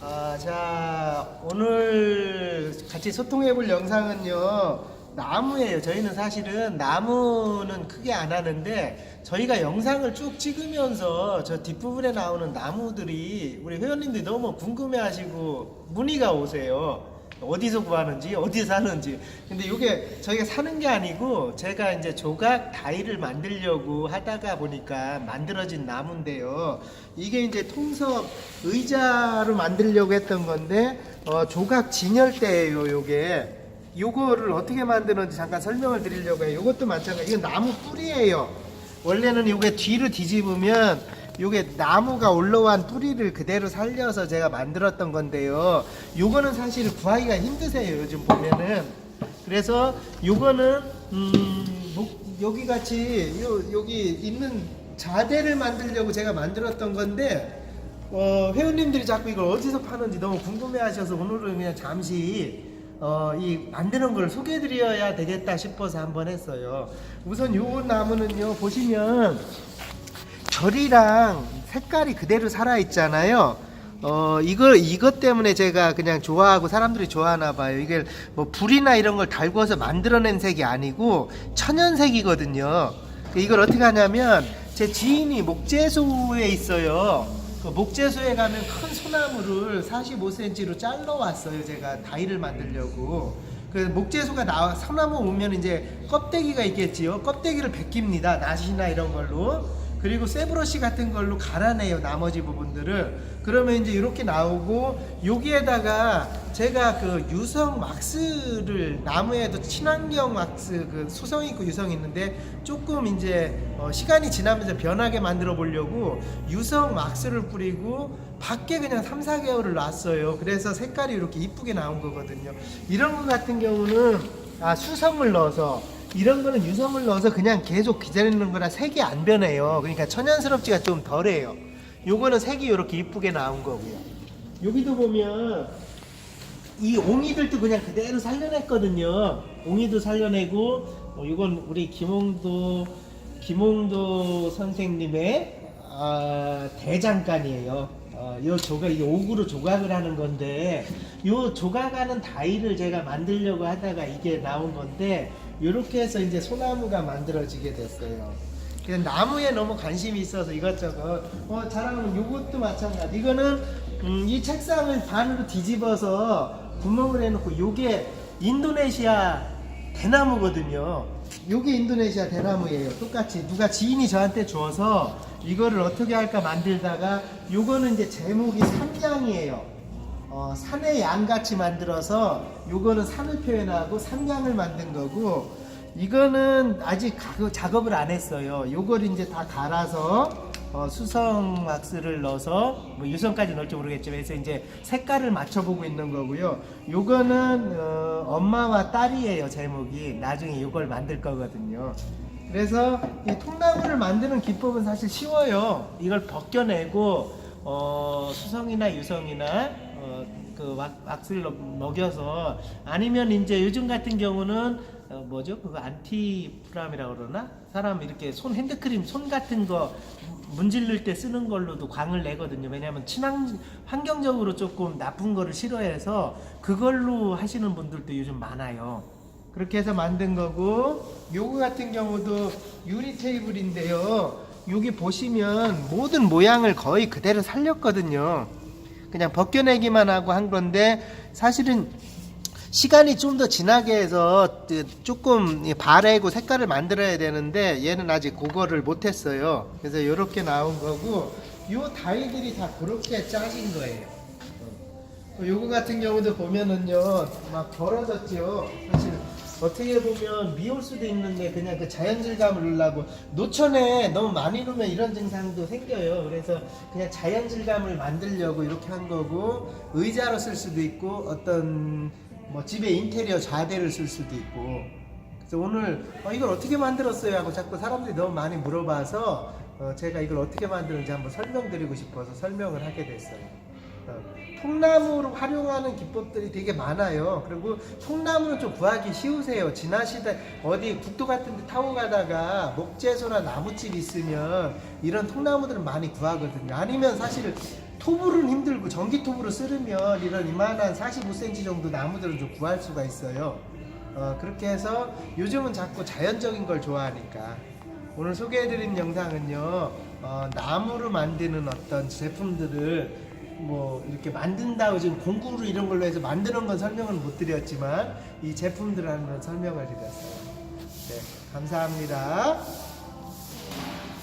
아, 자, 오늘 같이 소통해 볼 영상은요. 나무예요. 저희는 사실은 나무는 크게 안 하는데 저희가 영상을 쭉 찍으면서 저 뒷부분에 나오는 나무들이 우리 회원님들이 너무 궁금해 하시고 문의가 오세요. 어디서 구하는지, 어디서 사는지. 근데 이게 저희가 사는 게 아니고 제가 이제 조각 다이를 만들려고 하다가 보니까 만들어진 나무인데요. 이게 이제 통섭 의자로 만들려고 했던 건데 어, 조각 진열대예요, 요게. 요거를 어떻게 만드는지 잠깐 설명을 드리려고 해요. 요것도 마찬가지. 이건 나무 뿌리예요. 원래는 요게 뒤로 뒤집으면 요게 나무가 올라온 뿌리를 그대로 살려서 제가 만들었던 건데요. 요거는 사실 구하기가 힘드세요. 요즘 보면은. 그래서 요거는 음, 목- 여기 같이 요, 여기 있는 자대를 만들려고 제가 만들었던 건데 어, 회원님들이 자꾸 이걸 어디서 파는지 너무 궁금해 하셔서 오늘은 그냥 잠시 어, 이 만드는 걸 소개해 드려야 되겠다 싶어서 한번 했어요. 우선 요 나무는요 보시면 결이랑 색깔이 그대로 살아 있잖아요. 어 이거 이것 때문에 제가 그냥 좋아하고 사람들이 좋아하나 봐요. 이게 뭐 불이나 이런 걸 달궈서 만들어낸 색이 아니고 천연색이거든요. 이걸 어떻게 하냐면 제 지인이 목재소에 있어요. 그 목재소에 가면 큰 소나무를 45cm로 잘라 왔어요. 제가 다이를 만들려고. 그 목재소가 나와 소나무 오면 이제 껍데기가 있겠지요. 껍데기를 벗깁니다. 낫이나 이런 걸로. 그리고 세브러시 같은 걸로 갈아내요. 나머지 부분들을. 그러면 이제 이렇게 나오고 여기에다가 제가 그 유성 왁스를 나무에도 친환경 왁스 그 수성 있고 유성 있는데 조금 이제 어 시간이 지나면서 변하게 만들어 보려고 유성 왁스를 뿌리고 밖에 그냥 3, 4개월을 놨어요. 그래서 색깔이 이렇게 이쁘게 나온 거거든요. 이런 거 같은 경우는 아 수성을 넣어서 이런 거는 유성을 넣어서 그냥 계속 기다리는 거라 색이 안 변해요. 그러니까 천연스럽지가 좀 덜해요. 요거는 색이 이렇게 이쁘게 나온 거고요. 여기도 보면 이 옹이들도 그냥 그대로 살려냈거든요. 옹이도 살려내고 어, 이건 우리 김홍도 김홍도 선생님의 아, 대장간이에요. 어, 요 조각 이 옥으로 조각을 하는 건데 요 조각하는 다이를 제가 만들려고 하다가 이게 나온 건데 이렇게 해서 이제 소나무가 만들어지게 됐어요. 그냥 나무에 너무 관심이 있어서 이것저것 어 자랑하면 요것도 마찬가지 이거는 음, 이 책상을 반으로 뒤집어서 구멍을 해놓고 요게 인도네시아 대나무거든요 요게 인도네시아 대나무예요 똑같이 누가 지인이 저한테 줘서 이거를 어떻게 할까 만들다가 요거는 이제 제목이 산양이에요 어, 산의 양같이 만들어서 요거는 산을 표현하고 산양을 만든 거고 이거는 아직 가- 작업을 안 했어요. 요걸 이제 다 갈아서 어, 수성 왁스를 넣어서 뭐 유성까지 넣을지 모르겠지만 그래서 이제 색깔을 맞춰보고 있는 거고요. 요거는 어, 엄마와 딸이에요 제목이 나중에 요걸 만들 거거든요. 그래서 이 통나무를 만드는 기법은 사실 쉬워요. 이걸 벗겨내고 어, 수성이나 유성이나 어, 그 왁, 왁스를 넣- 먹여서 아니면 이제 요즘 같은 경우는 어, 뭐죠? 그거 안티프람이라고 그러나? 사람 이렇게 손 핸드크림 손 같은 거 문질릴 때 쓰는 걸로도 광을 내거든요. 왜냐하면 친환 환경적으로 조금 나쁜 거를 싫어해서 그걸로 하시는 분들도 요즘 많아요. 그렇게 해서 만든 거고 요거 같은 경우도 유리 테이블인데요. 여기 보시면 모든 모양을 거의 그대로 살렸거든요. 그냥 벗겨내기만 하고 한 건데 사실은 시간이 좀 더 지나게 해서 그 조금 바래고 색깔을 만들어야 되는데 얘는 아직 그거를 못했어요. 그래서 이렇게 나온 거고 요 다이들이 다 그렇게 짜진 거예요. 어, 요거 같은 경우도 보면은요 막 벌어졌죠. 사실 어떻게 보면 미울 수도 있는데 그냥 그 자연 질감을 누려고 노천에 너무 많이 놓으면 이런 증상도 생겨요. 그래서 그냥 자연 질감을 만들려고 이렇게 한 거고 의자로 쓸 수도 있고 어떤 뭐 집에 인테리어 자대를 쓸 수도 있고 그래서 오늘 어, 이걸 어떻게 만들었어요 하고 자꾸 사람들이 너무 많이 물어봐서 어, 제가 이걸 어떻게 만드는지 한번 설명드리고 싶어서 설명을 하게 됐어요. 어, 통나무를 활용하는 기법들이 되게 많아요. 그리고 통나무는 좀 구하기 쉬우세요. 지나시다 어디 국도 같은 데 타고 가다가 목재소나 나무집 있으면 이런 통나무들은 많이 구하거든요. 아니면 사실 토불은 힘들고 전기 톱으로 쓰려면 이런 이만한 45cm 정도 나무들은 좀 구할 수가 있어요. 어, 그렇게 해서 요즘은 자꾸 자연적인 걸 좋아하니까 오늘 소개해드린 영상은요 어, 나무로 만드는 어떤 제품들을 뭐 이렇게 만든다고 지금 공구로 이런 걸로 해서 만드는 건 설명을 못 드렸지만 이 제품들 하는 설명을 드렸어요. 네, 감사합니다.